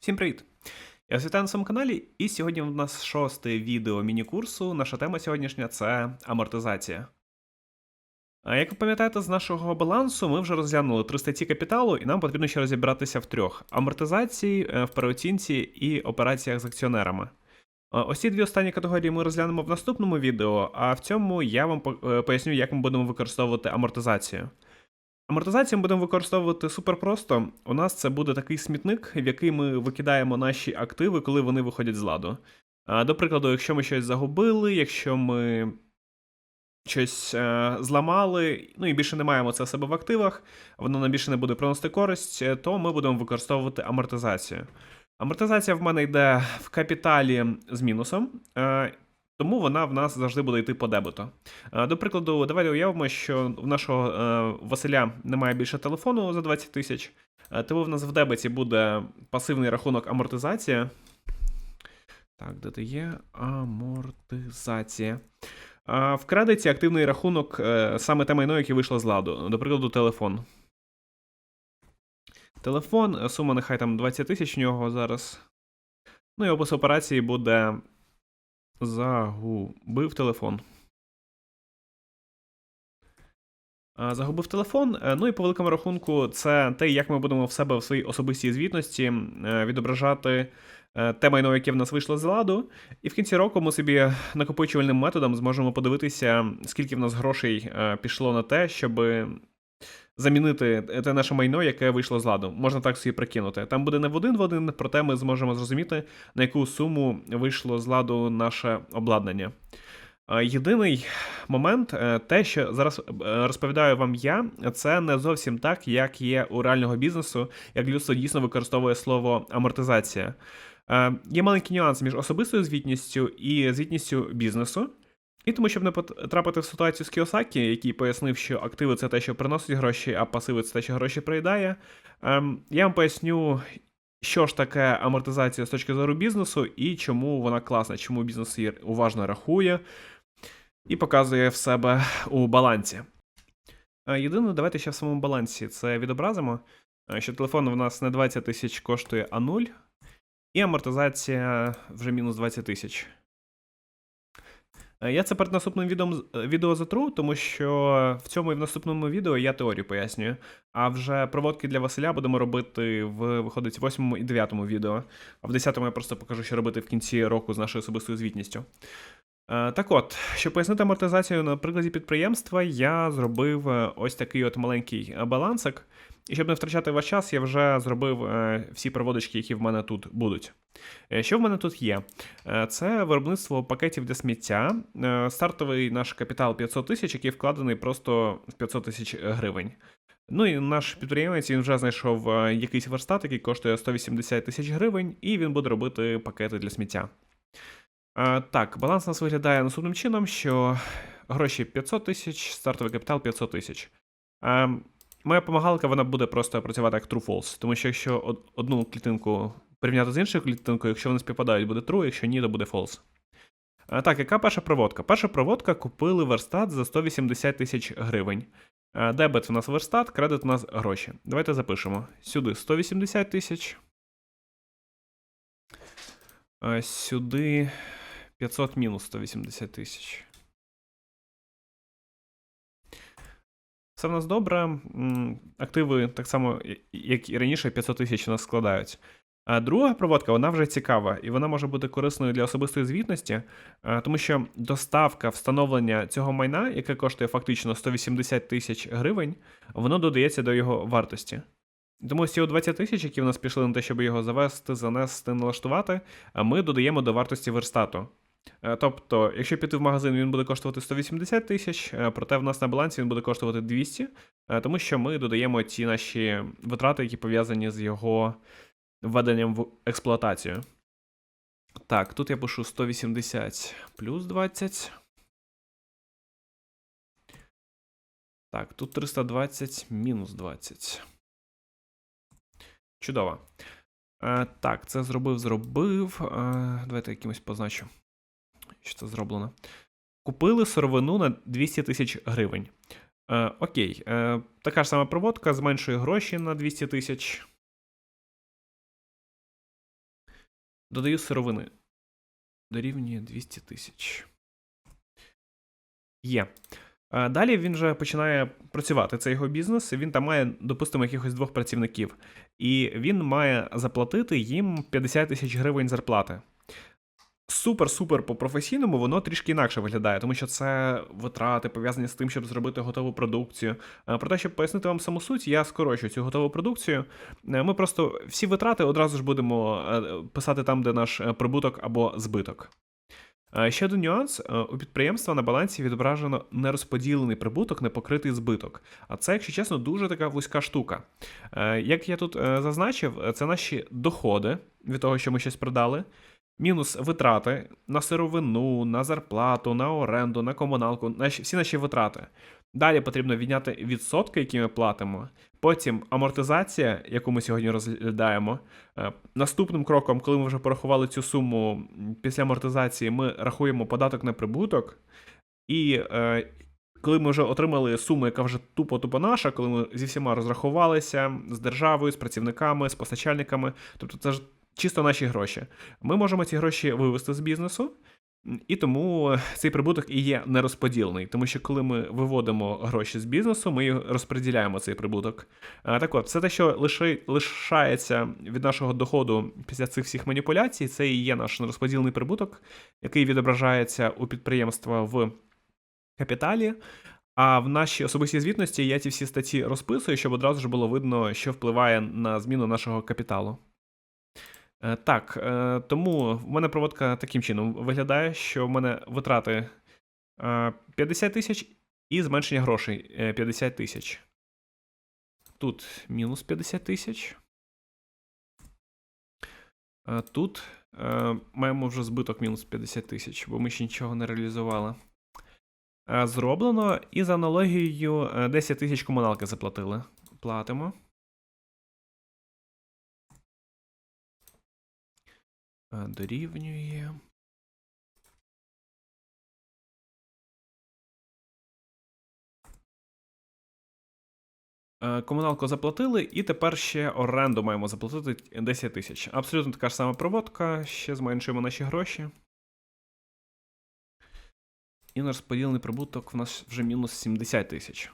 Всім привіт! Я вітаю на своєму каналі, і сьогодні у нас шосте відео міні-курсу. Наша тема сьогоднішня це амортизація. А як ви пам'ятаєте, з нашого балансу ми вже розглянули три статті капіталу, і нам потрібно ще розібратися в трьох: амортизації, е, в переоцінці і операціях з акціонерами. А Ось ці дві останні категорії ми розглянемо в наступному відео, а в цьому я вам е, поясню, як ми будемо використовувати амортизацію. Амортизацію ми будемо використовувати супер просто. У нас це буде такий смітник, в який ми викидаємо наші активи, коли вони виходять з ладу. До прикладу, якщо ми щось загубили, якщо ми щось е, зламали, ну і більше не маємо це в себе в активах, воно нам більше не буде приносити користь, е, то ми будемо використовувати амортизацію. Амортизація в мене йде в капіталі з мінусом, е, тому вона в нас завжди буде йти по дебету. Е, До прикладу, давайте уявимо, що в нашого е, Василя немає більше телефону за 20 тисяч, е, тому в нас в дебеті буде пасивний рахунок амортизація. Так, де ти є? Амортизація. В кредиті активний рахунок саме те майно, яке вийшло з ладу. До прикладу, телефон. Телефон, сума нехай там 20 тисяч в нього зараз. Ну і опис операції буде Загубив телефон. Загубив телефон. Е, Ну і по великому рахунку, це те, як ми будемо в себе в своїй особистій звітності е, відображати е, те майно, яке в нас вийшло з ладу. І в кінці року ми собі накопичувальним методом зможемо подивитися, скільки в нас грошей е, пішло на те, щоб замінити те наше майно, яке вийшло з ладу. Можна так собі прикинути. Там буде не в один в один, проте ми зможемо зрозуміти, на яку суму вийшло з ладу наше обладнання. Е, Єдиний момент, е, те, що зараз е, розповідаю вам я, це не зовсім так, як є у реального бізнесу, як людство дійсно використовує слово амортизація. Є маленький нюанс між особистою звітністю і звітністю бізнесу. І тому, щоб не потрапити в ситуацію з Кіосакі, який пояснив, що активи це те, що приносить гроші, а пасиви це те, що гроші приїдає, ем, я вам поясню, що ж таке амортизація з точки зору бізнесу і чому вона класна, чому бізнес її уважно рахує і показує в себе у балансі. Е, Єдине, давайте ще в самому балансі це відобразимо, е, що телефон у нас не 20 тисяч коштує, а 0, і амортизація вже мінус 20 тисяч. Е, Я це перед наступним відео, відео затру, тому що в цьому і в наступному відео я теорію пояснюю. А вже проводки для Василя будемо робити в виходить 8 і 9 відео. А в 10 я просто покажу, що робити в кінці року з нашою особистою звітністю. Е, Так от, щоб пояснити амортизацію на прикладі підприємства, я зробив е, ось такий от маленький балансик. І щоб не втрачати ваш час, я вже зробив е, всі проводочки, які в мене тут будуть. Е, Що в мене тут є? Е, Це виробництво пакетів для сміття. Стартовий наш капітал 500 тисяч, який вкладений просто в 500 тисяч гривень. Ну і наш підприємець він вже знайшов якийсь верстат, який коштує 180 тисяч гривень, і він буде робити пакети для сміття. Так, баланс у нас виглядає наступним чином, що гроші 500 тисяч, стартовий капітал 500 тисяч. Моя помагалка вона буде просто працювати як true-false, тому що якщо одну клітинку порівняти з іншою клітинкою, якщо вони співпадають, буде true, якщо ні, то буде false. Е, Так, яка перша проводка? Перша проводка купили верстат за 180 тисяч гривень. Дебет у нас верстат, кредит у нас гроші. Давайте запишемо. Сюди 180 тисяч. Сюди 500 мінус 180 тисяч. Все в нас добре. Активи так само, як і раніше, 500 тисяч у нас складають. А друга проводка, вона вже цікава, і вона може бути корисною для особистої звітності, е, тому що доставка встановлення цього майна, яке коштує фактично 180 тисяч гривень, воно додається до його вартості. Тому ці 20 тисяч, які в нас пішли на те, щоб його завести, занести, налаштувати, ми додаємо до вартості верстату. Е, Тобто, якщо піти в магазин, він буде коштувати 180 тисяч, е, проте в нас на балансі він буде коштувати 200, е, тому що ми додаємо ті наші витрати, які пов'язані з його введенням в експлуатацію. Так, тут я пишу 180 плюс 20. Так, тут 320 мінус 20. Чудово. Так, це зробив, зробив. Давайте якимось позначу. Що це зроблено? Купили сировину на 200 тисяч гривень. Е, окей, е, така ж сама проводка, зменшує гроші на 200 тисяч. Додаю сировини. Дорівнює 200 тисяч. Є. Е, Далі він вже починає працювати. Це його бізнес. Він там має, допустимо, якихось двох працівників. І він має заплатити їм 50 тисяч гривень зарплати. Супер-супер по професійному воно трішки інакше виглядає, тому що це витрати пов'язані з тим, щоб зробити готову продукцію. Е, Проте, щоб пояснити вам саму суть, я скорочу цю готову продукцію. Е, Ми просто всі витрати одразу ж будемо е, писати там, де наш прибуток або збиток. Ще один нюанс: у підприємства на балансі відображено нерозподілений прибуток, непокритий збиток. А це, якщо чесно, дуже така вузька штука. Як я тут зазначив, це наші доходи від того, що ми щось продали. Мінус витрати на сировину, на зарплату, на оренду, на комуналку, всі наші витрати. Далі потрібно відняти відсотки, які ми платимо. Потім амортизація, яку ми сьогодні розглядаємо. Е, Наступним кроком, коли ми вже порахували цю суму після амортизації, ми рахуємо податок на прибуток. І е, коли ми вже отримали суму, яка вже тупо-тупо наша, коли ми зі всіма розрахувалися з державою, з працівниками, з постачальниками, тобто це ж чисто наші гроші. Ми можемо ці гроші вивести з бізнесу, і тому цей прибуток і є нерозподілений, тому що коли ми виводимо гроші з бізнесу, ми розподіляємо цей прибуток. Так от, все те, що лишається від нашого доходу після цих всіх маніпуляцій, це і є наш нерозподілений прибуток, який відображається у підприємства в капіталі. А в нашій особистій звітності я ці всі статті розписую, щоб одразу ж було видно, що впливає на зміну нашого капіталу. Е, Так, е, тому в мене проводка таким чином виглядає, що в мене витрати е, 50 тисяч і зменшення грошей е, 50 тисяч. Тут мінус 50 тисяч. Е, Тут е, маємо вже збиток мінус 50 тисяч, бо ми ще нічого не реалізували. Е, Зроблено, і за аналогією е, 10 тисяч комуналки заплатили. Платимо. Дорівнює. Е, Комуналку заплатили, і тепер ще оренду маємо заплатити 10 тисяч. Абсолютно така ж сама проводка, ще зменшуємо наші гроші. І наш розподілений прибуток в нас вже мінус 70 тисяч.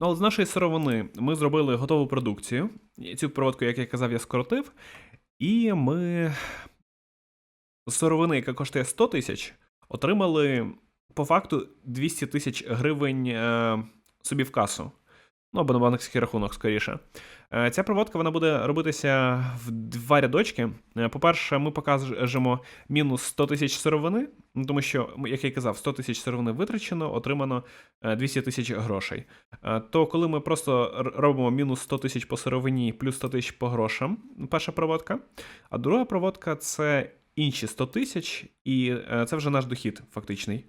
Ну, але з нашої сировини ми зробили готову продукцію. Цю проводку, як я казав, я скоротив. І ми сировини, яка коштує 100 тисяч, отримали по факту 200 тисяч гривень е, собі в касу. Ну, або на банківський рахунок, скоріше. Е, Ця проводка вона буде робитися в два рядочки. Е, По-перше, ми покажемо мінус 100 тисяч сировини, ну, тому що, як я казав, 100 тисяч сировини витрачено, отримано е, 200 тисяч грошей. Е, То коли ми просто робимо мінус 100 тисяч по сировині, плюс 100 тисяч по грошам, перша проводка. А друга проводка це інші 100 тисяч, і е, це вже наш дохід фактичний.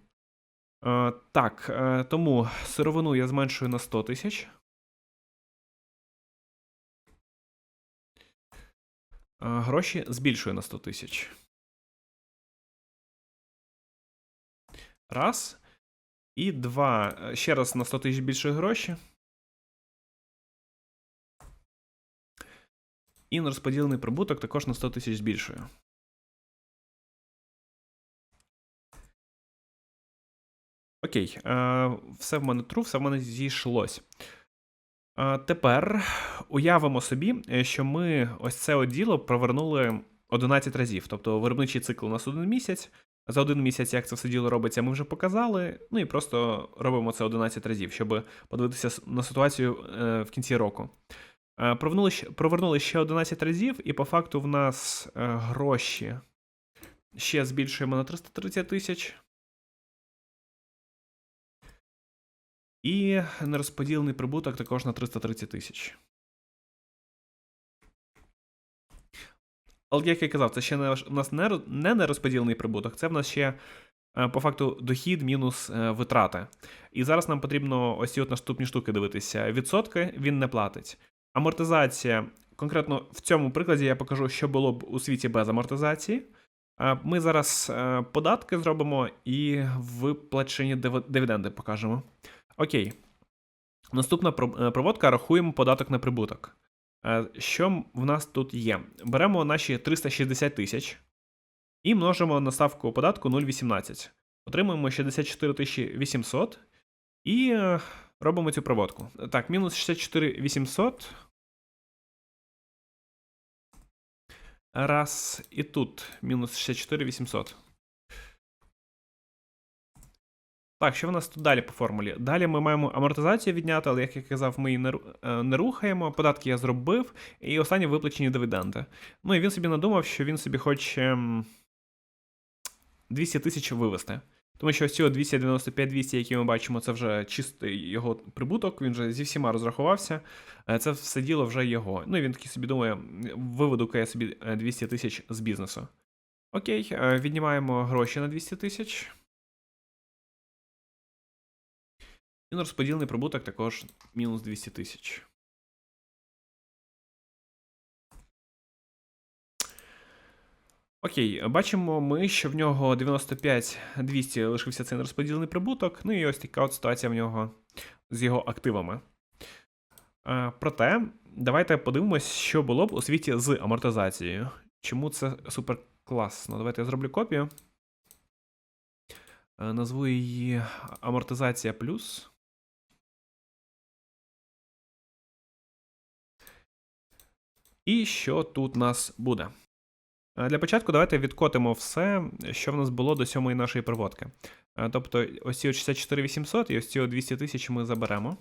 Е, Так, е, тому сировину я зменшую на 100 тисяч. Гроші збільшую на 100 тисяч. Раз. І два. Е, Ще раз на 100 тисяч більше гроші. І нерозподілений прибуток також на 100 тисяч збільшую. Окей, е, все в мене true, все в мене зійшлось. Тепер уявимо собі, е, що ми ось це діло провернули 11 разів. Тобто виробничий цикл у нас один місяць. За один місяць, як це все діло робиться, ми вже показали. Ну і просто робимо це 11 разів, щоб подивитися на ситуацію е, в кінці року. Е, Провернули, ще 11 разів, і по факту в нас гроші ще збільшуємо на 330 тисяч. І нерозподілений прибуток також на 330 тисяч. Але як я казав, це ще не, у нас не, не нерозподілений прибуток, це в нас ще е, по факту дохід мінус е, витрати. І зараз нам потрібно ось ці от наступні штуки дивитися. Відсотки він не платить. Амортизація. Конкретно в цьому прикладі я покажу, що було б у світі без амортизації. Е, Ми зараз податки зробимо і виплачені дивіденди покажемо. Окей. Наступна е, проводка рахуємо податок на прибуток. Е, Що в нас тут є? Беремо наші 360 тисяч і множимо на ставку податку 0,18. Отримуємо 64 800 і е, робимо цю проводку. Так, мінус 64 800. Раз, і тут мінус 64 800. Так, що в нас тут далі по формулі? Далі ми маємо амортизацію відняти, але як я казав, ми її не, е, рухаємо. Податки я зробив, і останні виплачені дивіденди. Ну і він собі надумав, що він собі хоче 200 тисяч вивести. Тому що ось ці 295-200, які ми бачимо, це вже чистий його прибуток, він вже зі всіма розрахувався. Е, Це все діло вже його. Ну і він такий собі думає, виведу-ка я собі е, 200 тисяч з бізнесу. Окей, е, віднімаємо гроші на 200 тисяч. І розподілений прибуток також мінус 200 тисяч. Окей, бачимо ми, що в нього 95-200 лишився цей нерозподілений прибуток. Ну і ось така от ситуація в нього з його активами. Е, Проте, давайте подивимось, що було б у світі з амортизацією. Чому це супер класно? Давайте я зроблю копію. Е, Назву її амортизація плюс. І що тут у нас буде? Е, Для початку давайте відкотимо все, що в нас було до сьомої нашої проводки. Е, Тобто, ось ці от 64 800 і ось ці 200 тисяч ми заберемо.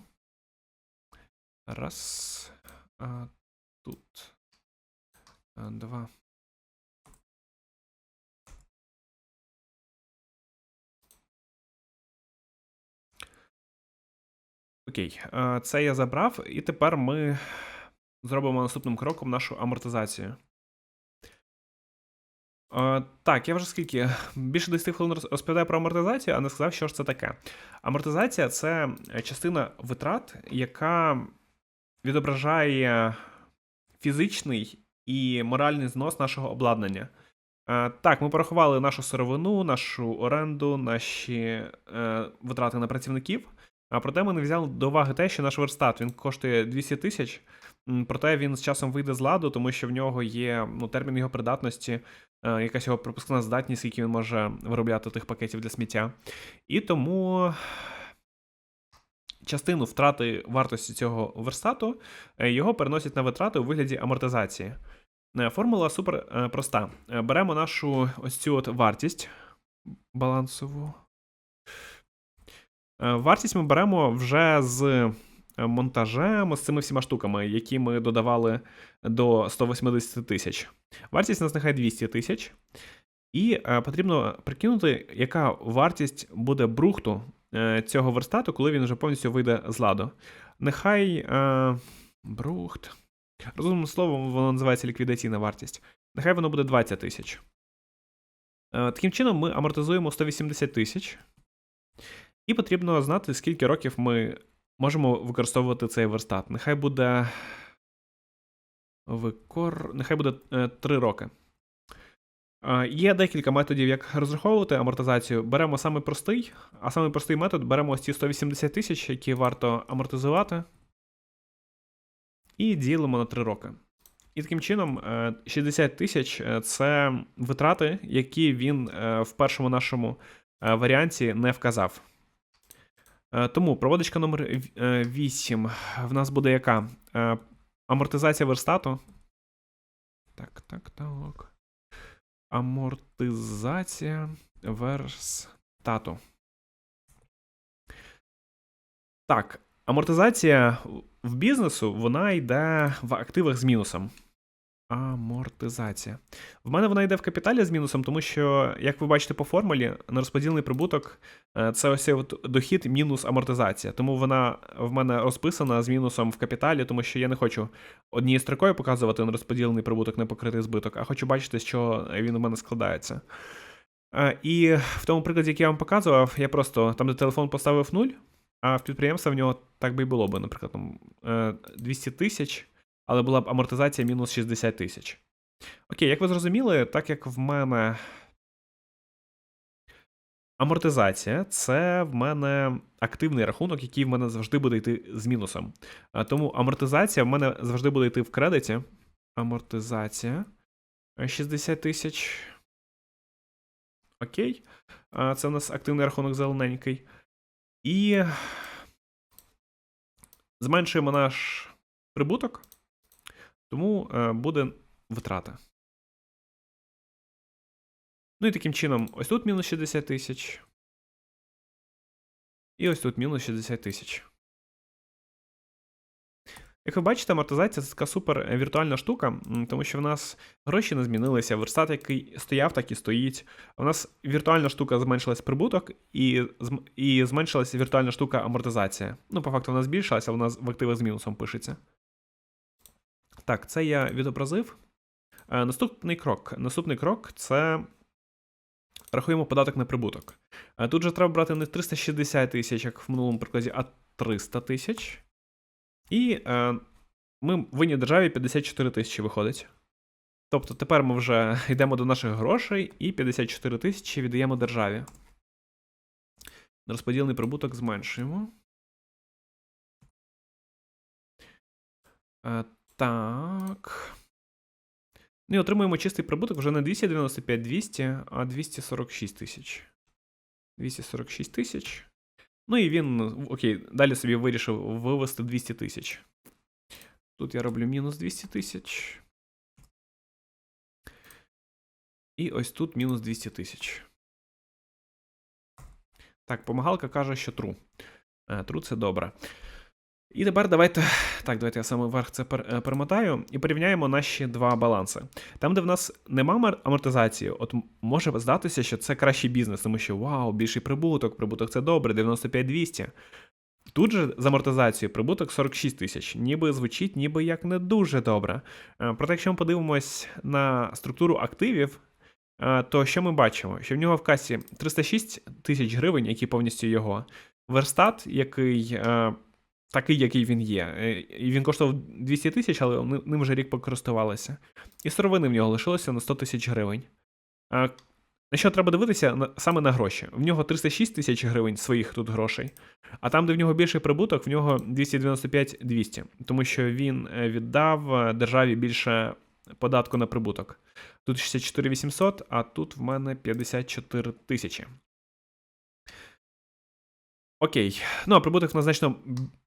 Раз. А, тут. А, два. Окей, е, це я забрав, і тепер ми зробимо наступним кроком нашу амортизацію. Е, так, я вже скільки більше 10 хвилин роз- розповідаю про амортизацію, а не сказав, що ж це таке. Амортизація це частина витрат, яка відображає фізичний і моральний знос нашого обладнання. Е, так, ми порахували нашу сировину, нашу оренду, наші е, витрати на працівників. А проте ми не взяли до уваги те, що наш верстат він коштує 200 тисяч, проте він з часом вийде з ладу, тому що в нього є ну, термін його придатності, е, якась його пропускна здатність, скільки він може виробляти тих пакетів для сміття. І тому частину втрати вартості цього верстату е, його переносять на витрати у вигляді амортизації. Е, Формула супер проста. Беремо нашу ось цю от вартість балансову. Е, Вартість ми беремо вже з е, монтажем, з цими всіма штуками, які ми додавали до 180 тисяч. Вартість у нас нехай 200 тисяч. І е, потрібно прикинути, яка вартість буде брухту цього верстату, коли він вже повністю вийде з ладу. Нехай е, брухт. Розумним словом, воно називається ліквідаційна вартість. Нехай воно буде 20 тисяч. Таким чином, ми амортизуємо 180 тисяч. І потрібно знати, скільки років ми можемо використовувати цей верстат. Нехай буде. Викор... Нехай буде е, 3 роки. Е, Є декілька методів, як розраховувати амортизацію. Беремо самий простий, а самий простий метод беремо ось ці 180 тисяч, які варто амортизувати, і ділимо на 3 роки. І таким чином, е, 60 тисяч е, це витрати, які він е, в першому нашому е, варіанті не вказав. Е, Тому проводочка номер 8 в нас буде яка? Е, Амортизація верстату. Так, так, так. Амортизація верстату. Так, амортизація в бізнесу вона йде в активах з мінусом. Амортизація. В мене вона йде в капіталі з мінусом, тому що, як ви бачите по формулі, нерозподілений прибуток е, це ось от дохід мінус амортизація. Тому вона в мене розписана з мінусом в капіталі, тому що я не хочу однією строкою показувати нерозподілений прибуток, не покритий збиток, а хочу бачити, що він у мене складається. Е, І в тому прикладі, який я вам показував, я просто там, де телефон поставив 0, а в підприємства в нього так би і було би, наприклад, там, е, 200 тисяч, але була б амортизація мінус 60 тисяч. Окей, як ви зрозуміли, так як в мене Амортизація це в мене активний рахунок, який в мене завжди буде йти з мінусом. Тому амортизація в мене завжди буде йти в кредиті. Амортизація 60 тисяч. Окей. Це у нас активний рахунок зелененький. І зменшуємо наш прибуток, тому е, буде витрата. Ну і таким чином, ось тут мінус 60 тисяч. І ось тут мінус 60 тисяч. Як ви бачите, амортизація це така супер е, віртуальна штука, тому що в нас гроші не змінилися, верстат, який стояв, так і стоїть. У нас віртуальна штука зменшилась прибуток, і і зменшилася віртуальна штука амортизація. Ну, по факту, вона збільшилася, вона в активах з мінусом пишеться. Так, це я відобразив. Е, наступний крок. Наступний крок це рахуємо податок на прибуток. Е, тут же треба брати не 360 тисяч, як в минулому прикладі, а 300 тисяч. І е, ми винні державі 54 тисячі виходить. Тобто тепер ми вже йдемо до наших грошей і 54 тисячі віддаємо державі. Розподілений прибуток зменшуємо. Е, так. Ну і отримуємо чистий прибуток вже не 295 200, а 246 тисяч. 246 тисяч. Ну і він, окей, далі собі вирішив вивести 200 тисяч. Тут я роблю мінус 200 тисяч. І ось тут мінус 200 тисяч. Так, помагалка каже, що true. True це добре. І тепер давайте так, давайте я саме вверх це е, перемотаю і порівняємо наші два баланси. Там, де в нас нема амортизації, от може здатися, що це кращий бізнес, тому що вау, більший прибуток, прибуток це добре, 95-200. Тут же з амортизацією прибуток 46 тисяч, ніби звучить, ніби як не дуже добре. Е, проте, якщо ми подивимось на структуру активів, е, то що ми бачимо? Що в нього в касі 306 тисяч гривень, які повністю його, верстат, який такий, який він є. Е, і Він коштував 200 тисяч, але ним вже рік покористувалися. І сировини в нього лишилося на 100 тисяч гривень. На що треба дивитися саме на гроші? В нього 306 тисяч гривень своїх тут грошей, а там, де в нього більший прибуток, в нього 295-200, тому що він е, віддав е, державі більше податку на прибуток. Тут 64 800, а тут в мене 54 тисячі. Окей. Ну, а прибуток на значно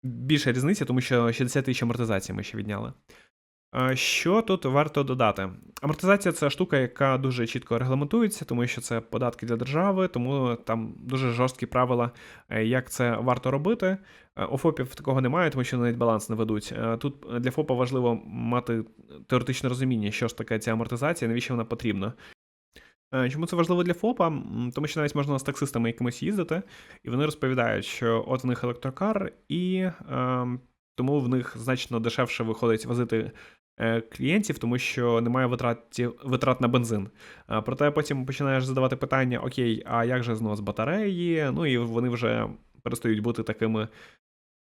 більша різниця, тому що 60 тисяч амортизації ми ще відняли. Що тут варто додати? Амортизація це штука, яка дуже чітко регламентується, тому що це податки для держави, тому там дуже жорсткі правила, е, як це варто робити. Е, у ФОПів такого немає, тому що навіть баланс не ведуть. Е, тут для ФОПа важливо мати теоретичне розуміння, що ж таке ця амортизація, навіщо вона потрібна. Е, чому це важливо для ФОПа? Тому що навіть можна з таксистами якимось їздити, і вони розповідають, що от в них електрокар, і е, тому в них значно дешевше виходить возити е, клієнтів, тому що немає витрат, витрат на бензин. Е, проте потім починаєш задавати питання: Окей, а як же знос батареї? Ну і вони вже перестають бути такими.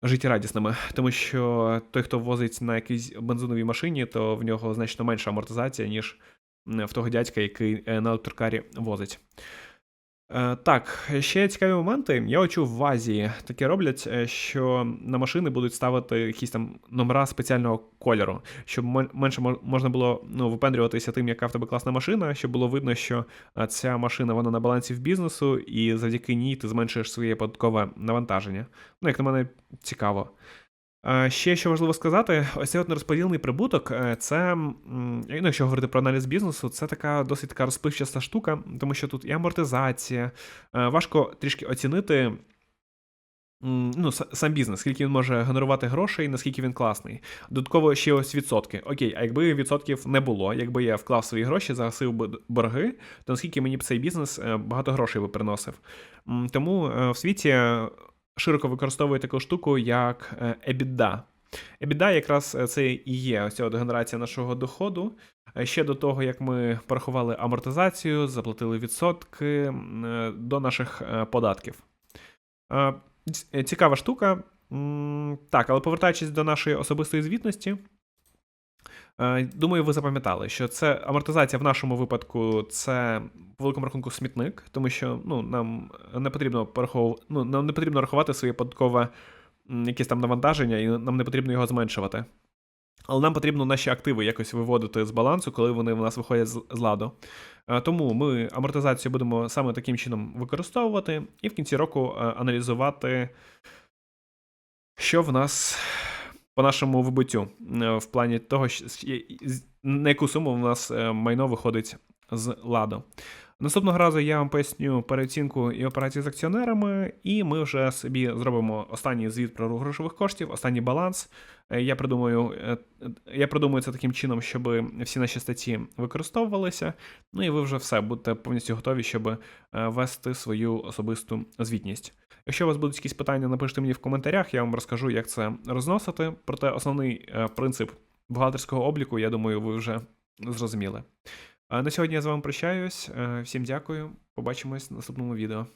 Життєрадісними, тому що той, хто возить на якійсь бензиновій машині, то в нього значно менша амортизація, ніж в того дядька, який е, на електрокарі возить. Е, так, ще цікаві моменти. Я очув в Азії таке роблять, е, що на машини будуть ставити якісь там номера спеціального кольору, щоб менше можна було ну, випендрюватися тим, яка в тебе класна машина, щоб було видно, що ця машина вона на балансі в бізнесу, і завдяки ній ти зменшуєш своє податкове навантаження. Ну, як на мене, цікаво. Ще що важливо сказати, ось цей от нерозподілений прибуток, е, це, якщо говорити про аналіз бізнесу, це така досить така розпливчаста штука, тому що тут і амортизація, е, важко трішки оцінити ну, сам бізнес, скільки він може генерувати грошей, наскільки він класний. Додатково ще ось відсотки. Окей, а якби відсотків не було, якби я вклав свої гроші, загасив би борги, то наскільки мені б цей бізнес е, багато грошей би приносив. Тому в світі широко використовує таку штуку, як е, EBITDA. EBITDA якраз е, це і є ось от генерація нашого доходу. Е, ще до того, як ми порахували амортизацію, заплатили відсотки до наших податків. Цікава штука. Так, але повертаючись до нашої особистої звітності, Думаю, ви запам'ятали, що це амортизація в нашому випадку це по великому рахунку смітник, тому що ну, нам не потрібно порахов... ну, нам не потрібно рахувати своє податкове якесь там навантаження, і нам не потрібно його зменшувати. Але нам потрібно наші активи якось виводити з балансу, коли вони в нас виходять з, з ладу. Е, Тому ми амортизацію будемо саме таким чином використовувати, і в кінці року е, аналізувати, що в нас по нашому вибиттю, е, в плані того, на яку суму в нас е, майно виходить з ладу. Наступного разу я вам поясню переоцінку і операції з акціонерами, і ми вже собі зробимо останній звіт про грошових коштів, останній баланс. Е, Я придумаю, я придумаю це таким чином, щоб всі наші статті використовувалися. Ну і ви вже все будете повністю готові, щоб вести свою особисту звітність. Якщо у вас будуть якісь питання, напишіть мені в коментарях, я вам розкажу, як це розносити. Проте основний е, принцип бухгалтерського обліку, я думаю, ви вже зрозуміли. На сьогодні я з вами прощаюсь. Е, Всім дякую. Побачимось в наступному відео.